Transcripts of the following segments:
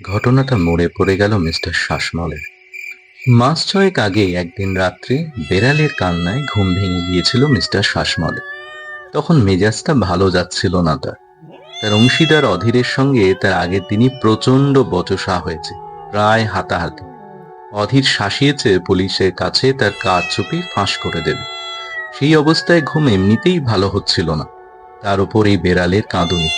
ঘটনাটা মরে পড়ে গেল মিস্টার শাসমলের। মাস ছয়েক আগে একদিন রাত্রে বেড়ালের কান্নায় ঘুম ভেঙে গিয়েছিল মিস্টার শাসমলের তখন মেজাজটা ভালো যাচ্ছিল না তার। তার অংশীদার অধীরের সঙ্গে তার আগের দিনই প্রচণ্ড বচসা হয়েছে, প্রায় হাতাহাতি। অধীর শাসিয়েছে পুলিশের কাছে তার কাজ চুপি ফাঁস করে দেবে। সেই অবস্থায় ঘুম এমনিতেই ভালো হচ্ছিল না। তার উপর এই বেড়ালের কাঁদুনি।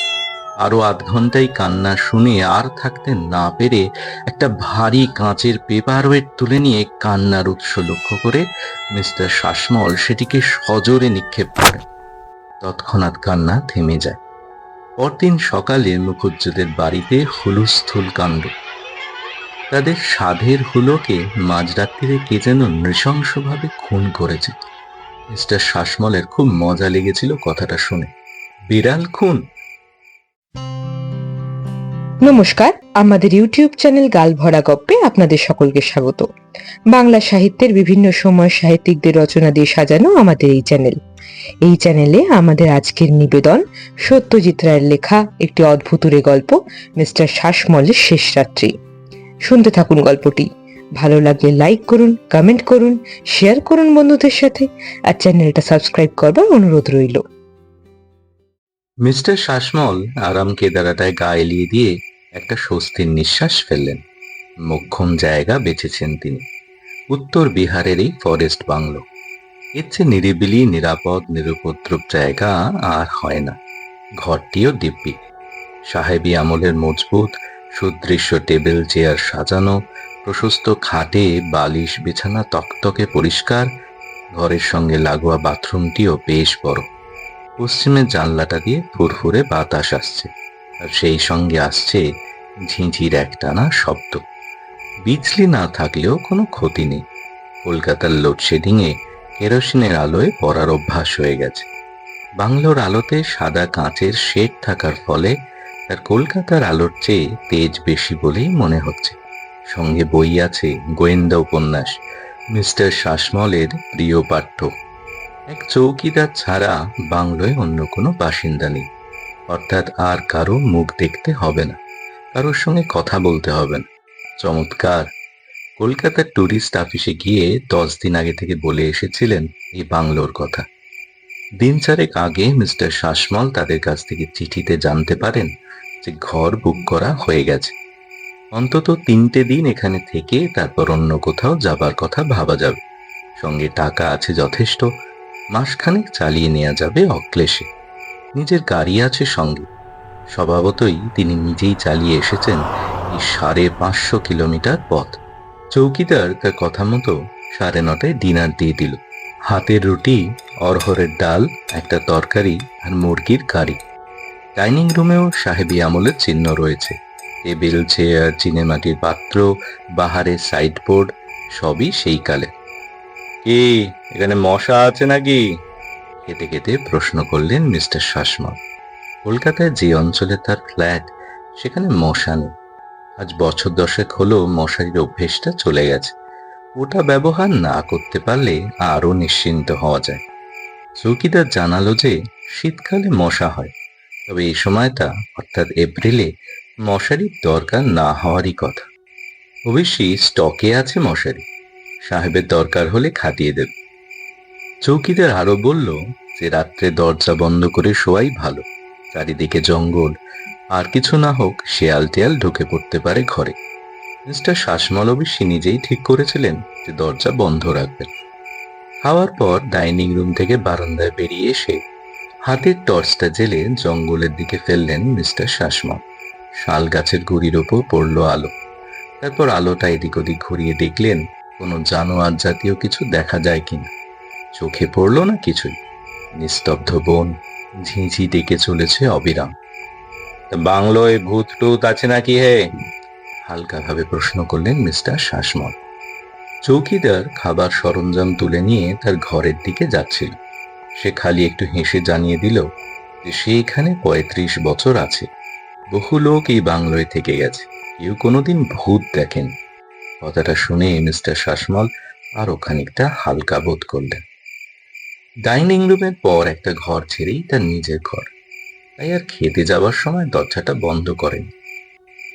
আরও আধ ঘন্টাই কান্না শুনে আর থাকতে না পেরে একটা ভারী কাঁচের পেপার ওয়েট তুলে নিয়ে কান্নার উৎস লক্ষ্য করে মিস্টার শাসমল সেটিকে সজোরে নিক্ষেপ করে তৎক্ষণাৎ কান্না থেমে যায়। পরদিন সকালে মুখুজ্জদের বাড়িতে হুলুস্থুল কাণ্ড। তাদের সাধের হুলোকে মাঝরাত্রিরে কে যেন নৃশংসভাবে খুন করেছে। মিস্টার শাসমলের খুব মজা লেগেছিল কথাটা শুনে। বিড়াল খুন? নমস্কার, আমাদের ইউটিউব চ্যানেল গাল ভরা গপ্পে আপনাদের সকলকে স্বাগত। বাংলা সাহিত্যের বিভিন্ন সময় সাহিত্যিকদের রচনা দিয়ে সাজানো আমাদের এই চ্যানেল। এই চ্যানেলে আমাদের আজকের নিবেদন সত্যজিৎ রায়ের লেখা একটি অদ্ভুতুরে গল্প, মিস্টার শ্বাসমলের শেষ রাত্রি। শুনতে থাকুন গল্পটি। ভালো লাগলে লাইক করুন, কমেন্ট করুন, শেয়ার করুন বন্ধুদের সাথে, আর চ্যানেলটা সাবস্ক্রাইব করবার অনুরোধ রইল। মিস্টার শাসমল আরাম কেদারাটায় গা এলিয়ে দিয়ে একটা স্বস্তির নিঃশ্বাস ফেললেন। মোক্ষম জায়গা বেছেছেন তিনি। উত্তর বিহারের এই ফরেস্ট বাংলো। এর চেয়ে নিরিবিলি, নিরাপদ, নিরুপদ্রব জায়গা আর হয় না। ঘরটিও দিব্যি। সাহেবী আমলের মজবুত, সুদৃশ্য টেবিল, চেয়ার সাজানো, প্রশস্ত খাটে বালিশ, বিছানা তকতকে পরিষ্কার, ঘরের সঙ্গে লাগোয়া বাথরুমটিও বেশ বড়। পশ্চিমের জানলাটা দিয়ে ফুরফুরে বাতাস আসছে। আর সেই সঙ্গে আসছে ঝিঁঝির একটানা শব্দ। বিজলি না থাকলেও কোনো ক্ষতি নেই। কলকাতার লোডশেডিংয়ে কেরোসিনের আলোয় পড়ার অভ্যাস হয়ে গেছে। বাংলোর আলোতে সাদা কাঁচের শেড থাকার ফলে তার কলকাতার আলোর চেয়ে তেজ বেশি বলেই মনে হচ্ছে। সঙ্গে বই আছে গোয়েন্দা উপন্যাস, মিস্টার শাসমলের প্রিয় পাঠ্য। এক চৌকিদার ছাড়া বাংলোয় অন্য কোনো বাসিন্দা নেই। অর্থাৎ আর কারও মুখ দেখতে হবে না। কারোর সঙ্গে কথা বলতে হবে না। চমৎকার। কলকাতার ট্যুরিস্ট অফিসে গিয়ে দশ দিন আগে থেকে বলে এসেছিলেন এই বাংলোর কথা। দিন চারেক আগে মিস্টার শাসমল তাদের কাছ থেকে চিঠিতে জানতে পারেন যে ঘর বুক করা হয়ে গেছে। অন্তত তিনটে দিন এখানে থেকে তারপর অন্য কোথাও যাবার কথা ভাবা যাবে। সঙ্গে টাকা আছে যথেষ্ট। মাসখানেক চালিয়ে নেওয়া যাবে অক্লেশে। নিজের গাড়ি আছে সঙ্গে। স্বভাবতই তিনি নিজেই চালিয়ে এসেছেন এই সাড়ে পাঁচশো কিলোমিটার পথ। চৌকিদার তার কথা মতো সাড়ে নটায় ডিনার দিয়ে দিল। হাতের রুটি অরহরের ডাল, একটা তরকারি আর মুরগির কারি। ডাইনিং রুমেও সাহেবি আমলের চিহ্ন রয়েছে। টেবিল, চেয়ার, চিনেমাটির পাত্র, বাহারের সাইডবোর্ড, সবই সেই কালে কি, এখানে মশা আছে নাকি? খেতে কেটে প্রশ্ন করলেন মিস্টার শাসমল। কলকাতায় যে অঞ্চলে তার ফ্ল্যাট, সেখানে মশা নেই। আজ বছর দশেক হলো মশারির অভ্যেসটা চলে গেছে। ওটা ব্যবহার না করতে পারলে আরও নিশ্চিন্ত হওয়া যায়। চৌকিদার জানালো যে শীতকালে মশা হয়, তবে এই সময়টা, অর্থাৎ এপ্রিলে, মশারির দরকার না হওয়ারই কথা। অবশ্যই স্টকে আছে মশারি। সাহেবের দরকার হলে খাটিয়ে দেবে। চৌকিদার আরও বলল যে রাত্রে দরজা বন্ধ করে শোয়াই ভালো। চারিদিকে জঙ্গল। আর কিছু না হোক শেয়াল টেয়াল ঢুকে পড়তে পারে ঘরে। মিস্টার শাসমল অবশ্যই নিজেই ঠিক করেছিলেন যে দরজা বন্ধ রাখবেন। খাওয়ার পর ডাইনিং রুম থেকে বারান্দায় বেরিয়ে এসে হাতের টর্চটা জেলে জঙ্গলের দিকে ফেললেন মিস্টার শাসমল। শাল গাছের গুড়ির ওপর পড়ল আলো। তারপর আলোটা এদিক ওদিক ঘুরিয়ে দেখলেন, কোনো জানোয়ার জাতীয় কিছু দেখা যায় কিনা। চোখে পড়ল না কিছুই। নিস্তব্ধ বন ঝিঁঝি ডেকে চলেছে অবিরাম। বাংলোয় ভূত টুত আছে নাকি হে? হালকাভাবে প্রশ্ন করলেন মিস্টার শাসমল। চৌকিদার খাবার সরঞ্জাম তুলে নিয়ে তার ঘরের দিকে যাচ্ছিল। সে খালি একটু হেসে জানিয়ে দিল যে সে এখানে পঁয়ত্রিশ বছর আছে। বহু লোক এই বাংলোয় থেকে গেছে। কেউ কোনোদিন ভূত দেখেন। কথাটা শুনে মিস্টার শাসমল আরও খানিকটা হালকা বোধ করলেন। ডাইনিং রুমের পর একটা ঘর ছেড়েই তার নিজের ঘর। তাই আর খেতে যাবার সময় দরজাটা বন্ধ করেন।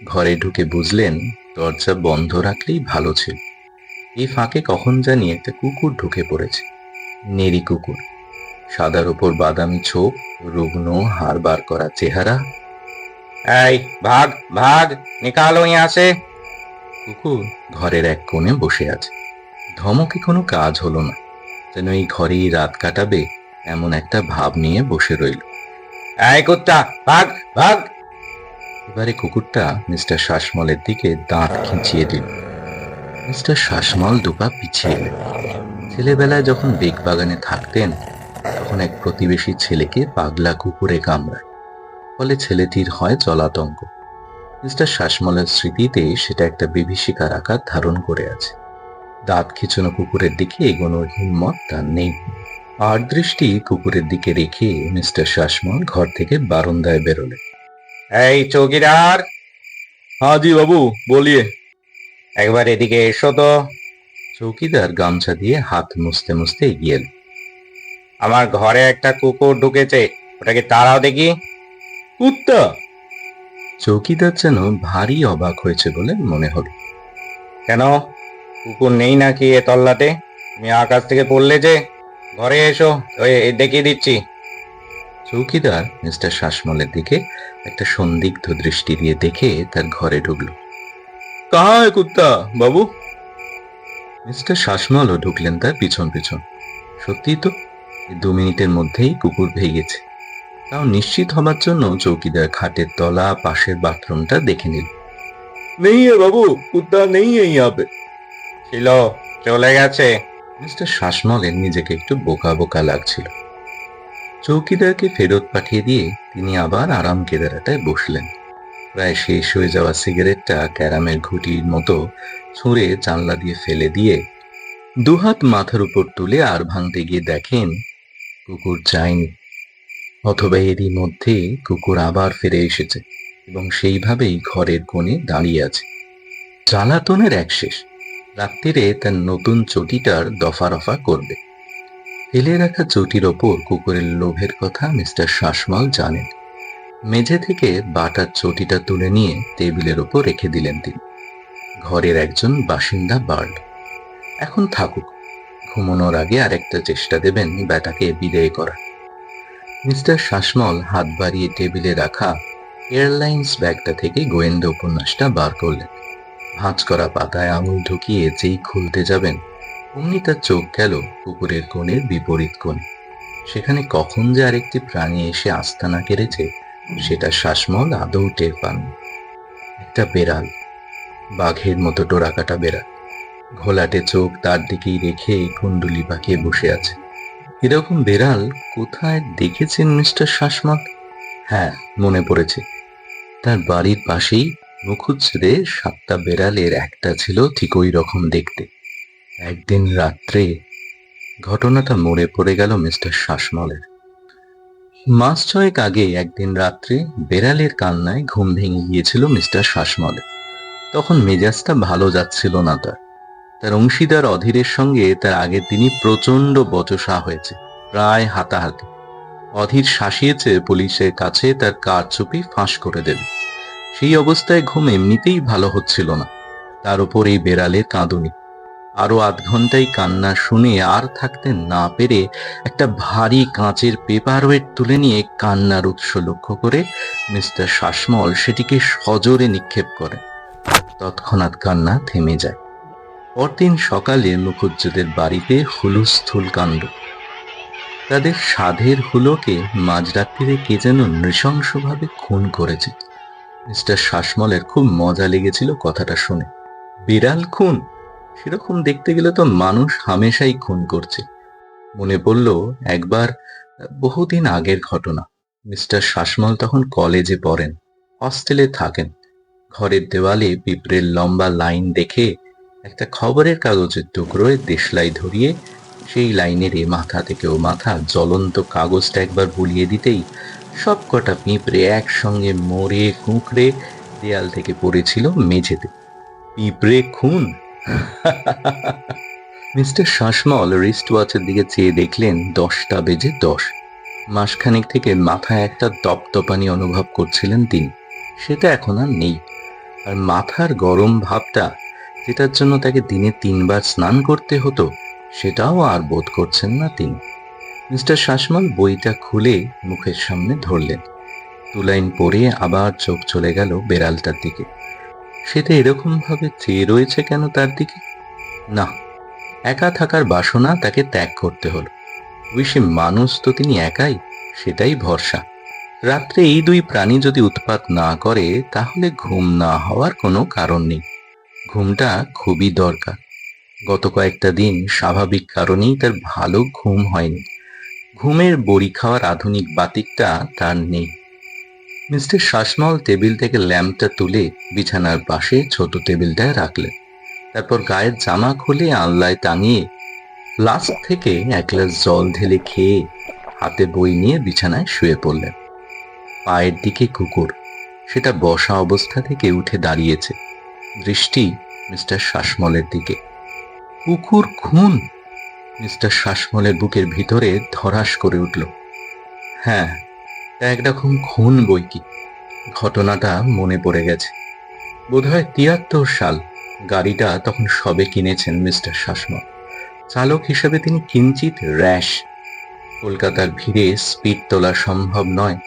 ঘরে ঢুকে বুঝলেন, দরজা বন্ধ রাখলেই ভালো ছিল। এই ফাঁকে কখন জানি একটা কুকুর ঢুকে পড়েছে। নেরি কুকুর। সাদার উপর বাদামি ছোপ, রুগ্ন, হাড় বার করা চেহারা। এই, ভাগ ভাগ, নিকালো আছে। কুকুর ঘরের এক কোণে বসে আছে। ধমকে কোনো কাজ হলো না। যেন এই ঘরেই রাত কাটাবে এমন একটা ভাব নিয়ে বসে রইল। ভাগ ভাগ। এবারে কুকুরটা মিস্টার শাসমলের দিকে দাঁত খিঁচিয়ে দিল। মিস্টার শাসমল দুপা পিছিয়ে এলেন। ছেলেবেলায় যখন বেগ বাগানে থাকতেন, তখন এক প্রতিবেশী ছেলেকে পাগলা কুকুরে কামড়ায়। ফলে ছেলেটির হয় জলাতঙ্ক। মিস্টার শাসমলের স্মৃতিতে সেটা একটা বিভীষিকার আকার ধারণ করে আছে। দাঁত খিচুনো কুকুরের দিকে এগোনো হিম্মত তার নেই। আর দৃষ্টি কুকুরের দিকে রেখে মিস্টার শাসমল ঘর থেকে বারন্দায় বেরোলেন। এই চৌকিদার! হ্যাঁ জি বাবু, বলিয়ে। একবার এদিকে এসো তো। চৌকিদার গামছা দিয়ে হাত মুছতে মুছতে এগিয়ে এলো আমার ঘরে একটা কুকুর ঢুকেছে, ওটাকে তারাও দেখি। কুত্তা! চৌকিদার যেন ভারী অবাক হয়েছে বলে মনে হলো। কেন? কুকুর নেই নাকি এ তল্লাতে? তুমি আকাশ থেকে পড়লে যে। ঘরে এসো এ দেখিয়ে দিচ্ছি। চৌকিদার মিস্টার শাসমলের দিকে একটা সন্দিগ্ধ দৃষ্টি দিয়ে দেখে তার ঘরে ঢুকল। কাহা কুত্তা বাবু? মিস্টার শাসমলও ঢুকলেন তার পিছন পিছন। সত্যিই তো দু মিনিটের মধ্যেই কুকুর ভেঙেছে। তাও নিশ্চিত হবার জন্য চৌকিদার খাটের তলা পাশের বাথরুমটা দেখে নিল। নেই বাবু কুত্তা নেই এই আবে ছিল চলে গেছে। মিস্টার শাসমলের নিজেকে একটু বোকা বোকা লাগছিল। চৌকিদারকে ফেরত পাঠিয়ে দিয়ে তিনি আবার আরাম কেদারাটায় বসলেন। প্রায় শেষ হয়ে যাওয়া সিগারেটটা ক্যারামের ঘুটির মতো ছুঁড়ে জানলা দিয়ে ফেলে দিয়ে দুহাত মাথার উপর তুলে আর ভাঙতে গিয়ে দেখেন কুকুর যায়নি। অথবা এরই মধ্যে কুকুর আবার ফিরে এসেছে এবং সেইভাবেই ঘরের কোণে দাঁড়িয়ে আছে। জ্বালাতনের এক শেষ। রাত্রিরে তার নতুন চটিটার দফা রফা করবে। ফেলে রাখা চটির ওপর কুকুরের লোভের কথা মিস্টার শাসমল জানেন। মেঝে থেকে বাটার চটিটা তুলে নিয়ে টেবিলের ওপর রেখে দিলেন তিনি। ঘরের একজন বাসিন্দা বার্ড এখন থাকুক। ঘুমানোর আগে আরেকটা চেষ্টা দেবেন ব্যাটাকে বিদায় করা মিস্টার শাসমল হাত বাড়িয়ে টেবিলে রাখা এয়ারলাইন্স ব্যাগটা থেকে গোয়েন্দা উপন্যাসটা বার করলেন। ভাঁজ করা পাতায় আঙুল ঢুকিয়ে যেই খুলতে যাবেন, অমনি তার চোখ গেল কুকুরের কোণের বিপরীত কোণে। সেখানে কখন যে আরেকটি প্রাণী এসে আস্তানা কেড়েছে, সেটা শ্বাসমল আদৌ টের পান। একটা বেড়াল, বাঘের মতো ডোরাকাটা বেড়াল। ঘোলাটে চোখ তার দিকেই রেখে কুণ্ডুলি বাঁকিয়ে বসে আছে। এরকম বেড়াল কোথায় দেখেছেন মিস্টার শাসমল হ্যাঁ মনে পড়েছে। তার বাড়ির পাশেই মুখুজ্জে সাতটা বেড়ালের একটা ছিল ঠিক ওই রকম দেখতে। একদিন রাত্রে ঘটনাটা মনে পড়ে গেল মিস্টার শাসমলের। মাস ছয়েক আগে একদিন রাত্রে বেড়ালের কান্নায় ঘুম ভেঙে গিয়েছিল মিস্টার শাসমলের তখন মেজাজটা ভালো যাচ্ছিল না তার। তার অংশীদার অধীরের সঙ্গে তার আগের দিনই প্রচণ্ড বচসা হয়েছে, প্রায় হাতাহাতি। অধীর শাসিয়েছে পুলিশের কাছে তার কারচুপি ফাঁস করে দেবে। সেই অবস্থায় ঘুম এমনিতেই ভালো হচ্ছিল না। তার উপর এই বেড়ালের কাঁদুনি। আরও আধ ঘন্টায় কান্না শুনে আর থাকতে না পেরে একটা ভারী কাঁচের পেপার ওয়েট তুলে নিয়ে কান্নার উৎস লক্ষ্য করে মিস্টার শাসমল সেটিকে সজোরে নিক্ষেপ করেন তৎক্ষণাৎ কান্না থেমে যায়। পরদিন সকালে মুখুজ্জদের বাড়িতে হুলুস্থুল কাণ্ড। তাদের সাধের হুলোকে মাঝরাত্রিরে কে যেন নৃশংসভাবে খুন করেছে। মিস্টার শাসমলের খুব মজা লেগেছিল কথাটা শুনে। বিড়াল খুন? সেরকম দেখতে গেলে তো মানুষ হামেশাই খুন করছে। মনে পড়ল একবার বহুদিন আগের ঘটনা। মিস্টার শাসমল তখন কলেজে পড়েন, হস্টেলে থাকেন। ঘরের দেওয়ালে পিঁপড়ের লম্বা লাইন দেখে একটা খবরের কাগজের টুকরোয় দেশলাই ধরিয়ে সেই লাইনের এ মাথা থেকে ও মাথা জ্বলন্ত কাগজটা একবার বুলিয়ে দিতেই সব কটা পিঁপড়ে একসঙ্গে মরে কুঁকড়ে দেয়াল থেকে পড়েছিল মেঝেতে। পিঁপড়ে খুন? মিস্টার শাসমল রিস্ট ওয়াচের দিকে চেয়ে দেখলেন দশটা বেজে দশ। মাসখানেক থেকে মাথায় একটা দপদপানি অনুভব করছিলেন তিনি। সেটা এখন আর নেই। আর মাথার গরম ভাবটা, যেটার জন্য তাকে দিনে তিনবার স্নান করতে হতো, সেটাও আর বোধ করছেন না তিনি। মিস্টার শাসমল বইটা খুলে মুখের সামনে ধরলেন। দু লাইন পড়ে আবার চোখ চলে গেল বেড়ালটার দিকে। সেটা এরকম ভাবে চেয়ে রয়েছে কেন তার দিকে? না, একা থাকার বাসনা তাকে ত্যাগ করতে হলো। সে মানুষ তো তিনি একাই, সেটাই ভরসা। রাত্রে এই দুই প্রাণী যদি উৎপাত না করে, তাহলে ঘুম না হওয়ার কোনো কারণ নেই। ঘুমটা খুবই দরকার। গত কয়েকটা দিন স্বাভাবিক কারণেই তার ভালো ঘুম হয়নি। ঘুমের বড়ি খাওয়ার আধুনিক বাতিকটা তার নেই। মিস্টার শাসমল টেবিল থেকে ল্যাম্পটা তুলে বিছানার পাশে ছোট টেবিলটায় রাখলেন। তারপর গায়ের জামা খুলে আল্লায় টাঙিয়ে ফ্লাস্ক থেকে এক গ্লাস জল ঢেলে খেয়ে হাতে বই নিয়ে বিছানায় শুয়ে পড়লেন। পায়ের দিকে কুকুর, সেটা বসা অবস্থা থেকে উঠে দাঁড়িয়েছে। দৃষ্টি মিস্টার শাসমলের দিকে। কুকুর খুন মিস্টার শাসমলের বুকের ভিতরে ধরাস করে উঠল। হ্যাঁ তা একরকম খুন বই কি? ঘটনাটা মনে পড়ে গেছে। বোধহয় তিয়াত্তর সাল গাড়িটা তখন সবে কিনেছেন মিস্টার শাসমল। চালক হিসেবে তিনি কিঞ্চিত র্যাশ। কলকাতার ভিড়ে স্পিড তোলা সম্ভব নয়,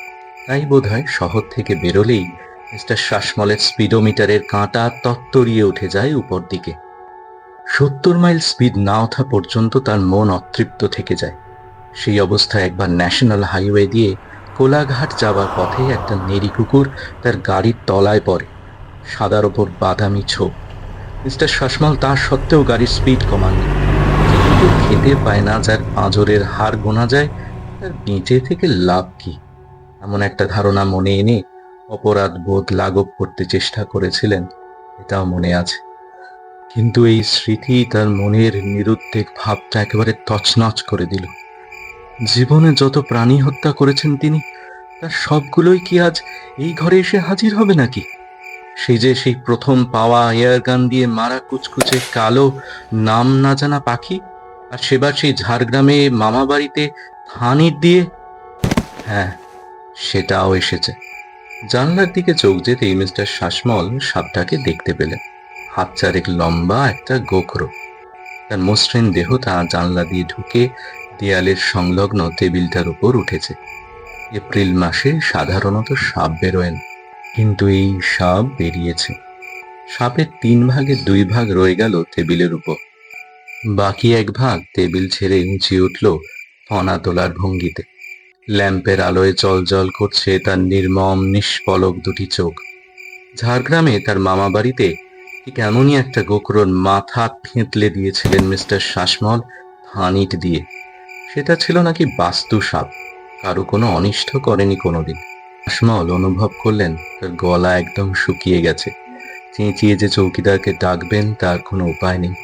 তাই বোধহয় শহর থেকে বেরোলেই মিস্টার শাসমলের স্পিডোমিটারের কাঁটা তত্তরিয়ে উঠে যায় উপর দিকে। সত্তর মাইল স্পিড না ওঠা পর্যন্ত তার মন অতৃপ্ত থেকে যায়। সেই অবস্থায় একবার ন্যাশনাল হাইওয়ে দিয়ে কোলাঘাট যাবার পথে একটা নেড়ি কুকুর তার গাড়ির তলায় পড়ে। সাদার ওপর বাদামি ছোপ। মিস্টার শাসমল তা সত্ত্বেও গাড়ির স্পিড কমাননি কুকুর খেতে পায় না যার পাঁজরের হার গোনা যায়, তার বেঁচে থেকে লাভ কি? এমন একটা ধারণা মনে এনে অপরাধ বোধ লাঘব করতে চেষ্টা করেছিলেন, এটাও মনে আছে। কিন্তু এই স্মৃতি তার মনের নিরুদ্বেগ ভাবটা একেবারে তছনছ করে দিল। জীবনে যত প্রাণী হত্যা করেছেন তিনি, তার সবগুলোই কি আজ এই ঘরে এসে হাজির হবে নাকি? সেই যে সেই প্রথম পাওয়া এয়ার গান দিয়ে মারা কুচকুচে কালো নাম না জানা পাখি, আর সেবার সেই ঝাড়গ্রামে মামা বাড়িতে থানির দিয়ে। হ্যাঁ সেটাও এসেছে। জানলার দিকে চোখ যেতেই মিস্টার শাসমল সাপটাকে দেখতে পেলেন। হাত চারেক লম্বা একটা গোখরো। তার মসৃণ দেহটা জানলা দিয়ে ঢুকে দেয়ালের সংলগ্ন টেবিলটার উপর উঠেছে। এপ্রিল মাসে সাধারণত সাপ বেরোয় না, কিন্তু এই সাপ বেরিয়েছে। সাপের তিন ভাগের দুই ভাগ রয়ে গেল টেবিলের উপর। বাকি এক ভাগ টেবিল ছেড়ে উঁচিয়ে উঠল ফনা তোলার ভঙ্গিতে। ল্যাম্পের আলোয় জল করছে তার নির্মম নিষ্পলক দুটি চোখ। ঝাড়গ্রামে তার মামা বাড়িতে ঠিক এমনই একটা গোকরোর মাথা থেঁতলে দিয়েছিলেন মিস্টার শাসমল থানিট দিয়ে। সেটা ছিল নাকি বাস্তু সাপ কারও কোনো অনিষ্ট করেনি কোনোদিন। শাসমল অনুভব করলেন, তার গলা একদম শুকিয়ে গেছে। চেঁচিয়ে যে চৌকিদারকে ডাকবেন, তার কোনো উপায় নেই।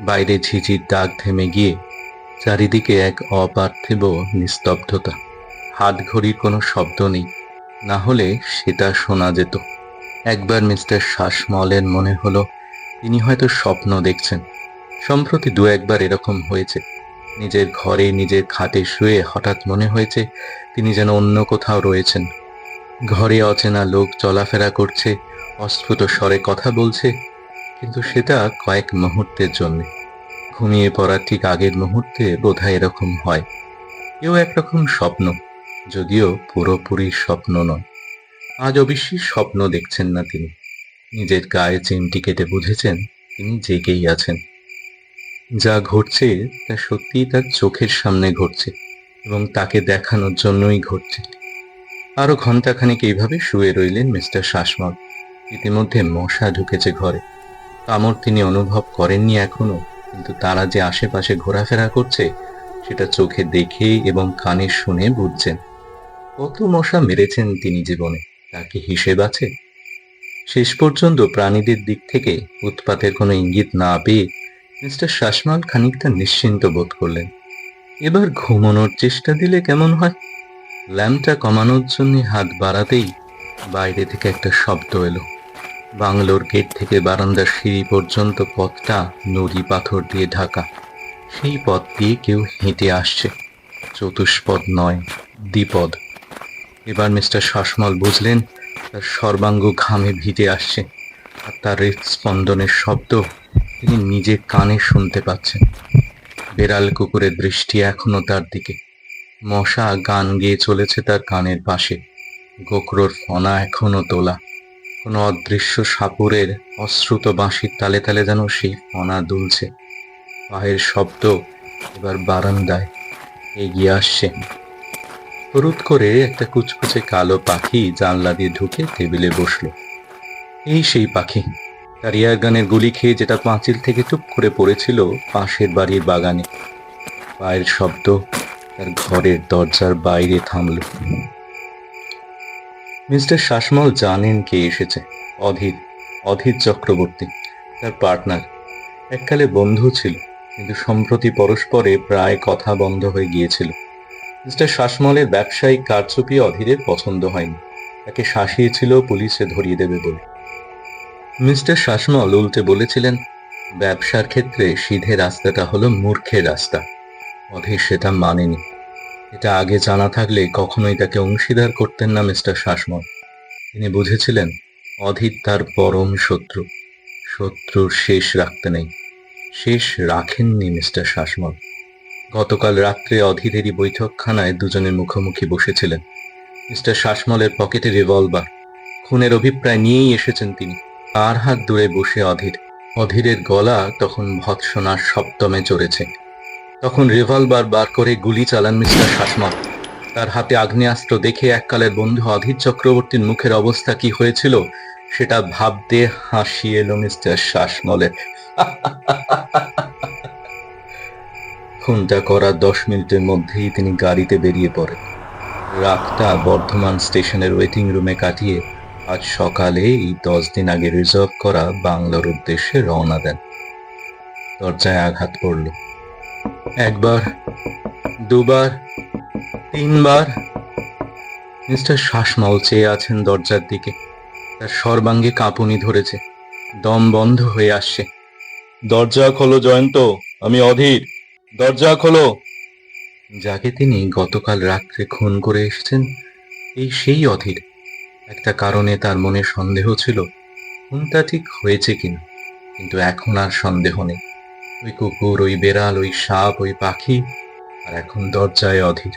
বাইরে ঝিঝির ডাক থেমে গিয়ে চারিদিকে এক অপার্থিব নিস্তব্ধতা। হাত ঘড়ির কোনো শব্দ নেই। না হলে সেটা শোনা যেত। একবার মিস্টার শাসমলের মনে হলো, তিনি হয়তো স্বপ্ন দেখছেন। সম্প্রতি দু একবার এরকম হয়েছে। নিজের ঘরে, নিজের খাটে শুয়ে হঠাৎ মনে হয়েছে, তিনি যেন অন্য কোথাও রয়েছেন। ঘরে অচেনা লোক চলাফেরা করছে, অস্ফুট স্বরে কথা বলছে, কিন্তু সেটা কয়েক মুহূর্তের জন্যে। ঘুমিয়ে পড়ার ঠিক আগের মুহূর্তে বোধহয় এরকম হয়। এও একরকম স্বপ্ন, যদিও পুরোপুরি স্বপ্ন নয়। আজ অবশ্যই স্বপ্ন দেখছেন না তিনি। নিজের গায়ে চিমটি কেটে বুঝেছেন তিনি জেগেই আছেন। যা ঘটছে, তা সত্যিই তার চোখের সামনে ঘটছে এবং তাকে দেখানোর জন্যই ঘটছে। আরও ঘন্টাখানিক এইভাবে শুয়ে রইলেন মিস্টার শাসমল। ইতিমধ্যে মশা ঢুকেছে ঘরে। কামড় তিনি অনুভব করেননি এখনও, কিন্তু তারা যে আশেপাশে ঘোরাফেরা করছে, সেটা চোখে দেখে এবং কানে শুনে বুঝছেন। কত মশা মেরেছেন তিনি জীবনে। তার কি হিসেব আছে? শেষ পর্যন্ত প্রাণীদের দিক থেকে উৎপাতের কোনো ইঙ্গিত না পেয়ে মিস্টার শাসমাল খানিকটা নিশ্চিন্ত বোধ করলেন। এবার ঘুমানোর চেষ্টা দিলে কেমন হয়? ল্যাম্পটা কমানোর জন্য হাত বাড়াতেই বাইরে থেকে একটা শব্দ এলো। বাংলোর গেট থেকে বারান্দার সিঁড়ি পর্যন্ত পথটা নদী পাথর দিয়ে ঢাকা। সেই পথ দিয়ে কেউ হেঁটে আসছে। চতুষ্পদ নয়, দ্বিপদ। এবার মিস্টার শাসমল বুঝলেন, তার সর্বাঙ্গ ঘামে ভিজে আসছে আর তার হৃৎস্পন্দনের শব্দ তিনি নিজে কানে শুনতে পাচ্ছেন। বেড়াল কুকুরের দৃষ্টি এখনও তার দিকে। মশা গান গেয়ে চলেছে তার কানের পাশে। গোকরোর ফনা এখনও তোলা। কোনো অদৃশ্য সাপুরের অশ্রুত বাঁশির তালে তালে যেন সেই ফনা দুলছে। পায়ের শব্দ এবার বারান্দায় এগিয়ে আসছে। হরুদ করে একটা কুচকুচে কালো পাখি জানলা দিয়ে ঢুকে টেবিলে বসল। এই সেই পাখি। তার এয়ার গানের গুলি খেয়ে যেটা পাঁচিল থেকে টুপ করে পড়েছিল পাশের বাড়ির বাগানে। পায়ের শব্দ তার ঘরের দরজার বাইরে থামল। মিস্টার শাসমল জানেন কে এসেছে। অধীর অধীর চক্রবর্তী, তার পার্টনার। এককালে বন্ধু ছিল, কিন্তু সম্প্রতি পরস্পরে প্রায় কথা বন্ধ হয়ে গিয়েছিল। মিস্টার শাসমলের ব্যবসায়িক কারচুপি অধীরের পছন্দ হয়নি। তাকে শাসিয়েছিল পুলিশে ধরিয়ে দেবে বলে। মিস্টার শাসমল উল্টে বলেছিলেন, ব্যবসার ক্ষেত্রে সিধে রাস্তাটা হলো মূর্খের রাস্তা। অধীর সেটা মানেনি। এটা আগে জানা থাকলে কখনোই তাকে অংশীদার করতেন না মিস্টার শাসমল। তিনি বুঝেছিলেন, অধীর তার পরম শত্রু। শত্রুর শেষ রাখতে নেই। শেষ রাখেননি মিস্টার শাসমল। গতকাল রাত্রে অধীরেরই বৈঠকখানায় দুজনের মুখোমুখি বসেছিলেন। মিস্টার শাসমলের পকেটে রিভলভার, খুনের অভিপ্রায় নিয়েই এসেছেন তিনি। আর হাত দূরে বসে অধীর, অধীরের গলা তখন ভৎসনার সপ্তমে চড়েছে। তখন রিভলভার বার করে গুলি চালান মিস্টার শাসমল। তার হাতে আগ্নেয়াস্ত্র দেখে এককালের বন্ধু অধীর চক্রবর্তীর মুখের অবস্থা কি হয়েছিল, সেটা ভাবতে হাসি এলো মিস্টার শাসমলের। খুনটা করার দশ মিনিটের মধ্যেই তিনি গাড়িতে বেরিয়ে পড়েন। রাতটা বর্ধমান স্টেশনের ওয়েটিং রুমে কাটিয়ে আজ সকালে এই দশ দিন আগে রিজার্ভ করা বাংলার উদ্দেশ্যে রওনা দেন। দরজায় আঘাত পড়ল। একবার, দুবার, তিনবার। মিস্টার শ্বাসমল চেয়ে আছেন দরজার দিকে। তার সর্বাঙ্গে কাঁপুনি ধরেছে। দম বন্ধ হয়ে আসছে। দরজা খোলো জয়ন্ত, আমি অধীর। দরজা খোলো। যাকে তিনি গতকাল রাত্রে খুন করে এসেছেন, এই সেই অধীর। একটা কারণে তার মনে সন্দেহ ছিল খুনটা ঠিক হয়েছে কিনা। কিন্তু এখন আর সন্দেহ নেই। ওই কুকুর, ওই বেড়াল, ওই সাপ, ওই পাখি, আর এখন দরজায় অধীর।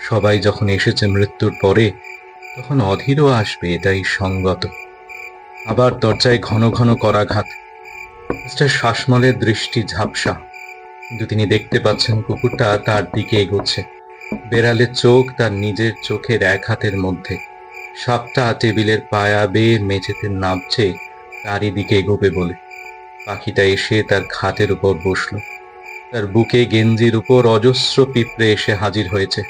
সবাই যখন এসেছে মৃত্যুর পরে, তখন অধীরও আসবে, এটাই সঙ্গত। আবার দরজায় ঘন ঘন করাঘাত। মিস্টার শাসমলের দৃষ্টি ঝাপসা। কিন্তু তিনি দেখতে পাচ্ছেন কুকুরটা তার দিকে এগোচ্ছে। বেড়ালের চোখ তার নিজের চোখের এক হাতের মধ্যে। সাপটা টেবিলের পায়া বেয়ে মেঝেতে নামছে তারই দিকে এগোবে বলে। পাখিটা এসে তার খাটের উপর বসল। তার বুকে গেঞ্জির উপর অজস্র পিঁপড়ে এসে হাজির হয়েছে।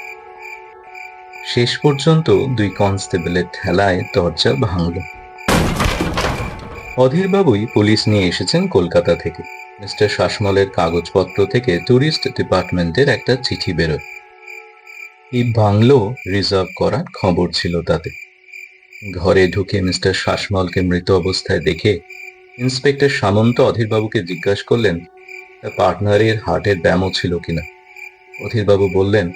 শেষ পর্যন্ত দুই কনস্টেবলের ঠেলায় দরজা ভাঙল। অধীরবাবুই পুলিশ নিয়ে এসেছেন কলকাতা থেকে। মিস্টার শাসমলের কাগজপত্র থেকে ট্যুরিস্ট ডিপার্টমেন্টের একটা চিঠি বেরোয়। এই বাংলো রিজার্ভ করার খবর ছিল তাতে। ঘরে ঢুকে মিস্টার শাসমলকে মৃত অবস্থায় দেখে ইন্সপেক্টর সামন্ত অধীরবাবুকে জিজ্ঞাসা করলেন তার পার্টনারের হার্টের ব্যায়ামও ছিল কিনা? অধীরবাবু বললেন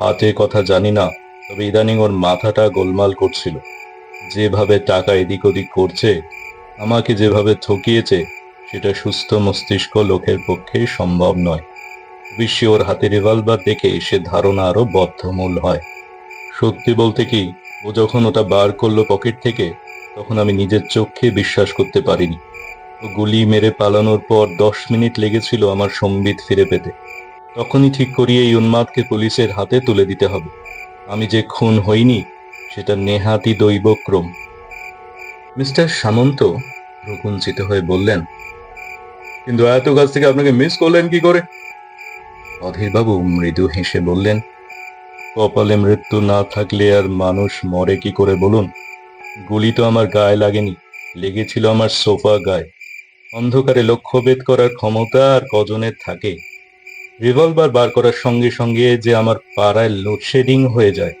হাতে কথা জানি না, তবে ইদানিং ওর মাথাটা গোলমাল করছিল। যেভাবে টাকা এদিক ওদিক করছে, আমাকে যেভাবে ঠকিয়েছে সেটা সুস্থ মস্তিষ্ক লোকের পক্ষে সম্ভব নয়। বিশ্বে ওর হাতে রিভলভার দেখে সে ধারণা আরও বদ্ধমূল হয়। সত্যি বলতে কি, ও যখন ওটা বার করল পকেট থেকে, তখন আমি নিজের চোখে বিশ্বাস করতে পারিনি। ও গুলি মেরে পালানোর পর দশ মিনিট লেগেছিল আমার সম্বিত ফিরে পেতে। তখনই ঠিক করি এই উন্মাদকে পুলিশের হাতে তুলে দিতে হবে। আমি যে খুন হইনি, সেটা নেহাতি দৈবক্রম। মিস্টার সামন্ত ভ্রুকুঞ্চিত হয়ে বললেন কিন্তু এত কাছ থেকে আপনাকে মিস করলেন কি করে? অধীরবাবু, মৃদু হেসে বললেন, কপালে মৃত্যু না থাকলে আর মানুষ মরে কি করে বলুন? গুলি তো আমার গায়ে লাগেনি, লেগেছিল আমার সোফা গায়ে। অন্ধকারে লক্ষ্যভেদ করার ক্ষমতা আর কজনের থাকে। রিভলভার বার করার সঙ্গে সঙ্গে যে আমার পাড়ায় লোডশেডিং হয়ে যায়